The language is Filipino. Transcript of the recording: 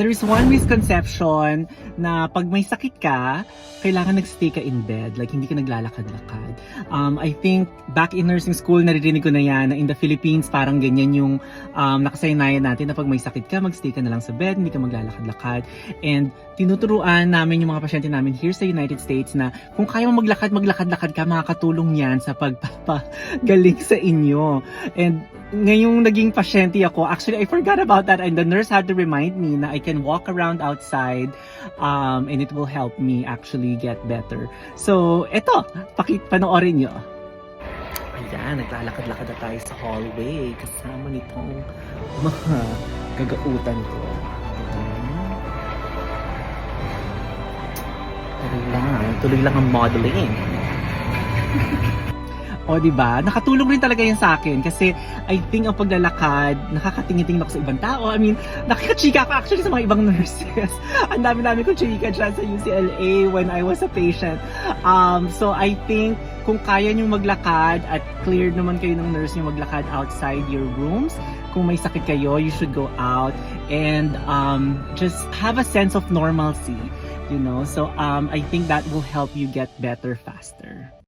There is one misconception na pag may sakit ka, kailangan nagstay ka in bed, like hindi ka naglalakad-lakad. Um, I think back in nursing school, naririnig ko na yan, na in the Philippines, parang ganyan yung um, nakasaynayan natin na pag may sakit ka, magstay ka na lang sa bed, hindi ka maglalakad-lakad. And tinuturuan namin yung mga pasyente namin here sa United States na kung kaya mo maglakad, maglakad-lakad ka, makakatulong yan sa pagpapagaling sa inyo. And ngayong naging pasyente ako, actually I forgot about that and the nurse had to remind me na I can walk around outside um, and it will help me actually get better. So, eto, pakit panoorin nyo. Ayan, naglalakad-lakad na tayo sa hallway kasama nitong mga gagautan ko. Tuloy lang, tuloy lang ang modeling. O, di ba? Nakatulong rin talaga yan sa akin kasi I think ang paglalakad, nakakatingin-tingin ako sa ibang tao. I mean, nakikachika ako actually sa mga ibang nurses. ang dami-dami kong chika dyan sa UCLA when I was a patient. Um, so, I think kung kaya nyo maglakad at cleared naman kayo ng nurse nyo maglakad outside your rooms, kung may sakit kayo, you should go out and um, just have a sense of normalcy. You know, so um, I think that will help you get better faster.